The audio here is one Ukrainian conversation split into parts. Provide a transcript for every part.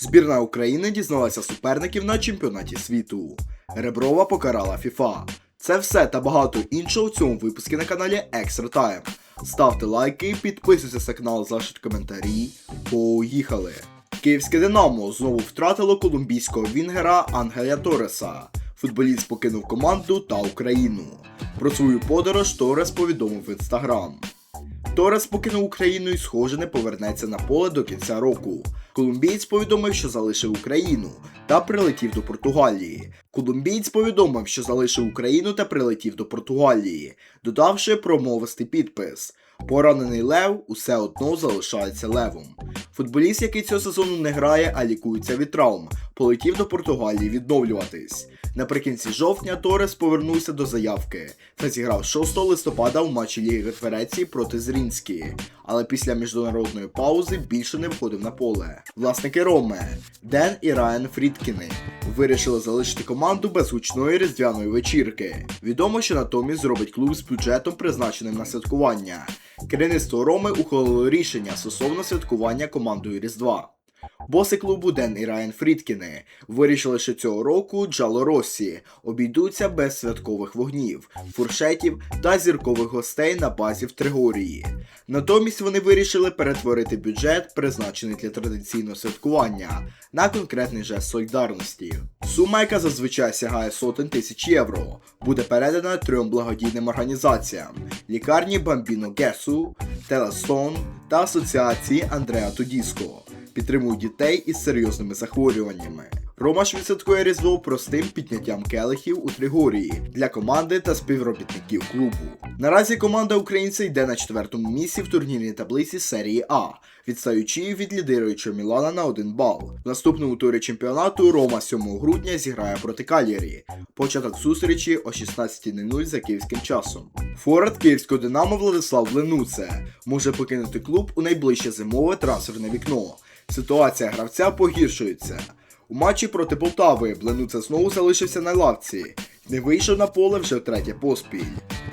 Збірна України дізналася суперників на чемпіонаті світу. Реброва покарала ФІФА. Це все та багато іншого в цьому випуску на каналі Extra Time. Ставте лайки, підписуйтесь на канал, залишайте коментарі. Поїхали! Київське Динамо знову втратило колумбійського вінгера Ангеля Тореса. Футболіст покинув команду та Україну. Про свою подорож Торес повідомив в інстаграм. Торес покинув Україну і, схоже, не повернеться на поле до кінця року. Колумбієць повідомив, що залишив Україну та прилетів до Португалії. Колумбієць повідомив, що залишив Україну та прилетів до Португалії, додавши промовистий підпис. Поранений Лев усе одно залишається левом. Футболіст, який цього сезону не грає, а лікується від травм, полетів до Португалії відновлюватись. Наприкінці жовтня Торес повернувся до заявки та зіграв 6 листопада у матчі Ліги Конференції проти Зрінські, але після міжнародної паузи більше не виходив на поле. Власники Роме Ден і Райан Фрідкіни вирішили залишити команду без гучної різдвяної вечірки. Відомо, що натомість зробить клуб з бюджетом, призначеним на святкування. Керівництво Роми ухвалило рішення стосовно святкування командою Різдва. Боси клубу Ден і Райан Фрідкіни вирішили, що цього року Джало Росі обійдуться без святкових вогнів, фуршетів та зіркових гостей на базі в Тригорії. Натомість вони вирішили перетворити бюджет, призначений для традиційного святкування, на конкретний жест солідарності. Сума, яка зазвичай сягає сотень тисяч євро, буде передана трьом благодійним організаціям: лікарні Бамбіно Гесу, Телестон та асоціації Андреа Тодіско підтримують дітей із серйозними захворюваннями. Рома ж відсвяткує різдво простим підняттям келихів у Тригорії для команди та співробітників клубу. Наразі команда українця йде на четвертому місці в турнірній таблиці серії А, відстаючи від лідируючого Мілана на один бал. В наступному турі чемпіонату Рома 7 грудня зіграє проти Кальєрі. Початок зустрічі о 16.00 за київським часом. Форвард київського Динамо Владислав Ленуце може покинути клуб у найближче зимове трансферне вікно. Ситуація гравця погіршується. У матчі проти Полтави Бленуце знову залишився на лавці. Не вийшов на поле вже втретє поспіль.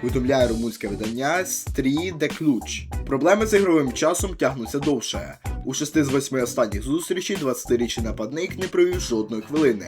Повідомляє румунське видання Стрі де Ключ. Проблеми з ігровим часом тягнуться довше. У шести з восьми останніх зустрічей 20-річний нападник не провів жодної хвилини.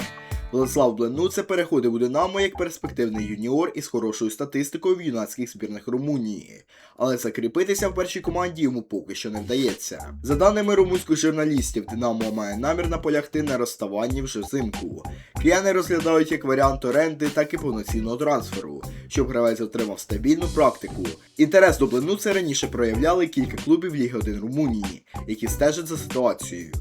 Владислав Бленуце переходив у Динамо як перспективний юніор із хорошою статистикою в юнацьких збірних Румунії, але закріпитися в першій команді йому поки що не вдається. За даними румунських журналістів, Динамо має намір наполягти на розставанні вже взимку. Кияни розглядають як варіант оренди, так і повноцінного трансферу, щоб гравець отримав стабільну практику. Інтерес до Бленуце раніше проявляли кілька клубів Ліги 1 Румунії, які стежать за ситуацією.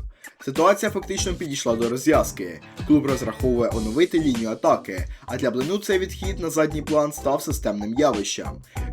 Ситуація фактично підійшла до розв'язки. Клуб розраховує оновити лінію атаки, а для Блену цей відхід на задній план став системним явищем.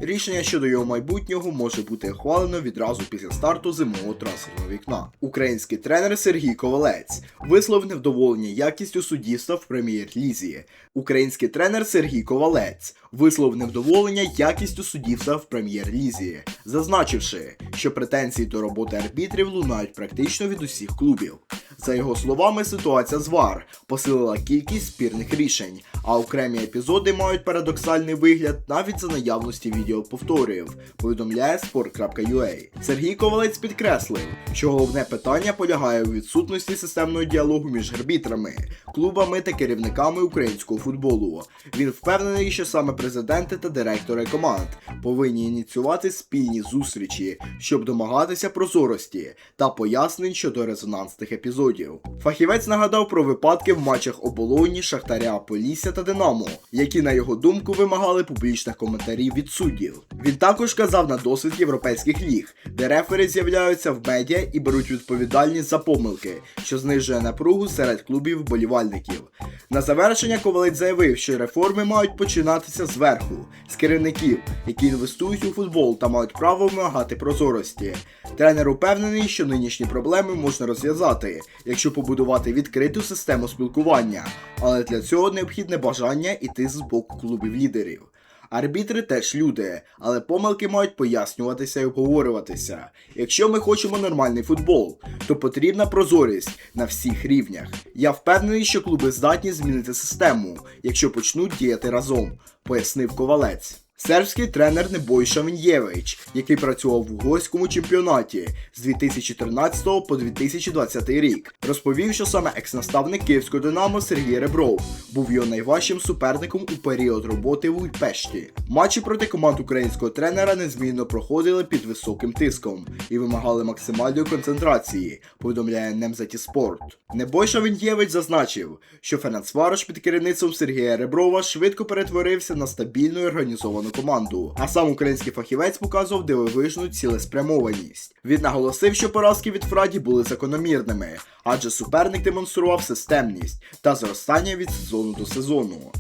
Рішення щодо його майбутнього може бути ухвалено відразу після старту зимового трансферного вікна. Український тренер Сергій Ковалець висловив невдоволення якістю суддівства в прем'єр-лізі. Український тренер Сергій Ковалець висловив невдоволення якістю суддівства в прем'єр-лізі, зазначивши, що претензії до роботи арбітрів лунають практично від усіх клубів. За його словами, ситуація з ВАР посилила кількість спірних рішень, а окремі епізоди мають парадоксальний вигляд навіть за наявності відеоповторів, повідомляє sport.ua. Сергій Ковалець підкреслив, що головне питання полягає у відсутності системного діалогу між арбітрами, клубами та керівниками українського футболу. Він впевнений, що саме президенти та директори команд повинні ініціювати спільні зустрічі, щоб домагатися прозорості та пояснень щодо резонансних епізодів. Фахівець нагадав про випадки в матчах оболоні, Шахтаря, Полісся та Динамо, які, на його думку, вимагали публічних коментарів від суддів. Він також казав на досвід європейських ліг, де рефери з'являються в медіа і беруть відповідальність за помилки, що знижує напругу серед клубів вболівальників. На завершення Ковалець заявив, що реформи мають починатися зверху, з керівників, які інвестують у футбол та мають право вимагати прозорості. Тренер упевнений, що нинішні проблеми можна розв'язати, якщо побудувати відкриту систему спілкування, але для цього необхідне бажання іти з боку клубів лідерів. Арбітри теж люди, але помилки мають пояснюватися і обговорюватися. Якщо ми хочемо нормальний футбол, то потрібна прозорість на всіх рівнях. Я впевнений, що клуби здатні змінити систему, якщо почнуть діяти разом, пояснив ковалець. Сербський тренер Небойша Вінєвич, який працював в угорському чемпіонаті з 2013 по 2020 рік, розповів, що саме екс-наставник київського Динамо Сергій Ребров був його найважчим суперником у період роботи в Ульпешті. Матчі проти команд українського тренера незмінно проходили під високим тиском і вимагали максимальної концентрації, повідомляє Немзаті Спорт. Небойша Вінєвич зазначив, що Ференцварош під керівництвом Сергія Реброва швидко перетворився на стабільну і організовану команду, а сам український фахівець показував дивовижну цілеспрямованість. Він наголосив, що поразки від Фраді були закономірними, адже суперник демонстрував системність та зростання від сезону до сезону.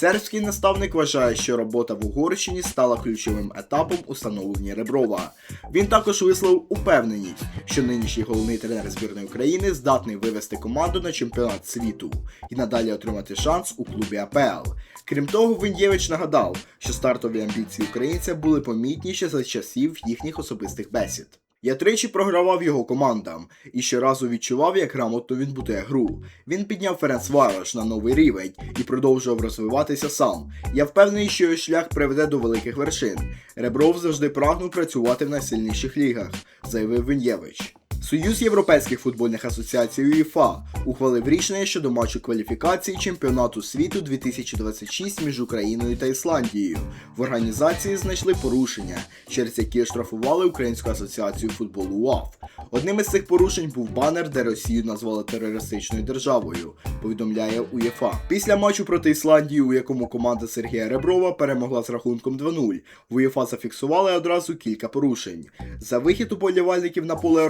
Сербський наставник вважає, що робота в Угорщині стала ключовим етапом у становленні Реброва. Він також висловив упевненість, що нинішній головний тренер збірної України здатний вивести команду на чемпіонат світу і надалі отримати шанс у клубі АПЛ. Крім того, Вінєвич нагадав, що стартові амбіції українця були помітніші за часів їхніх особистих бесід. Я тричі програвав його командам і щоразу відчував, як грамотно він буде гру. Він підняв Ференцварош на новий рівень і продовжував розвиватися сам. Я впевнений, що його шлях приведе до великих вершин. Ребров завжди прагнув працювати в найсильніших лігах, заявив Вінєвич. Союз Європейських футбольних асоціацій УЄФА ухвалив рішення щодо матчу кваліфікації чемпіонату світу 2026 між Україною та Ісландією. В організації знайшли порушення, через які штрафували Українську асоціацію футболу УАФ. Одним із цих порушень був банер, де Росію назвали терористичною державою, повідомляє УЄФА. Після матчу проти Ісландії, у якому команда Сергія Реброва перемогла з рахунком 2-0, в УЄФА зафіксували одразу кілька порушень. За вихід уболівальників на поле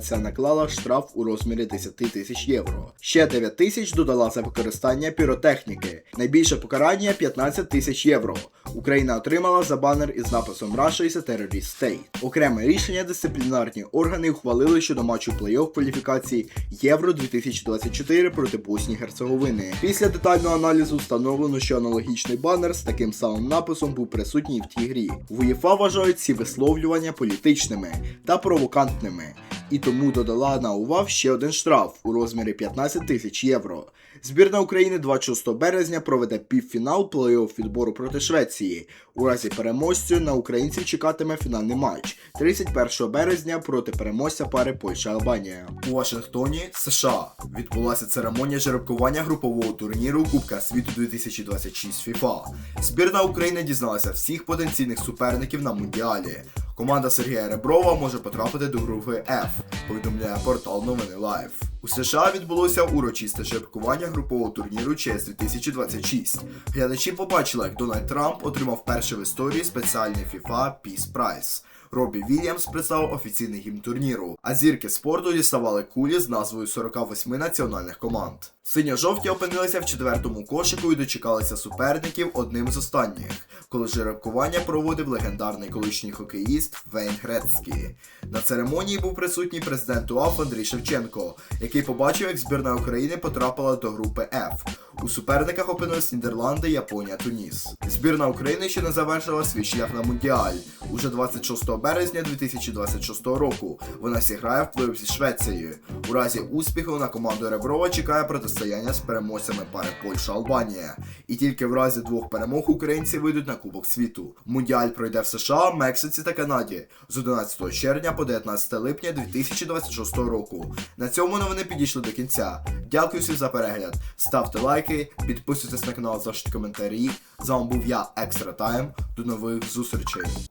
організація наклала штраф у розмірі 10 тисяч євро. Ще 9 тисяч додала за використання піротехніки. Найбільше покарання 15 тисяч євро. Україна отримала за банер із написом Russia is a terrorist state. Окреме рішення дисциплінарні органи ухвалили щодо матчу плей-офф кваліфікації Євро 2024 проти Боснії Герцеговини. Після детального аналізу встановлено, що аналогічний банер з таким самим написом був присутній в тій грі. УЄФА вважають ці висловлювання політичними та провокантними. І тому додала на УВАВ ще один штраф у розмірі 15 тисяч євро. Збірна України 26 березня проведе півфінал плей-офф відбору проти Швеції. У разі переможцю на українців чекатиме фінальний матч 31 березня проти переможця пари Польща-Албанія. У Вашингтоні, США, відбулася церемонія жеребкування групового турніру Кубка світу 2026 FIFA. Збірна України дізналася всіх потенційних суперників на мундіалі. Команда Сергія Реброва може потрапити до групи F, повідомляє портал Новини Лайв. У США відбулося урочисте жеребкування групового турніру ЧЕС 2026. Глядачі побачили, як Дональд Трамп отримав перший в історії спеціальний FIFA Peace Prize. Робі Вільямс представив офіційний гімн турніру, а зірки спорту діставали кулі з назвою 48 національних команд. Синьо-жовті опинилися в четвертому кошику і дочекалися суперників одним з останніх, коли жеребкування проводив легендарний колишній хокеїст Вейн Грецький. На церемонії був присутній президент УАФ Андрій Шевченко, який побачив, як збірна України потрапила до групи F. У суперниках опинились Нідерланди, Японія, Туніс. Збірна України ще не завершила свій шлях на мундіаль. Уже 26 березня 2026 року вона зіграє в плей зі Швецією. У разі успіху на команду Реброва чекає протистояння з переможцями пари Польща-Албанія. І тільки в разі двох перемог українці вийдуть на Кубок світу. Мундіаль пройде в США, Мексиці та Канаді з 11 червня по 19 липня 2026 року. На цьому новини підійшли до кінця. Дякую всім за перегляд. Ставте лайки, підписуйтесь на канал, залишіть коментарі. З вами був я, Екстра Тайм. До нових зустрічей.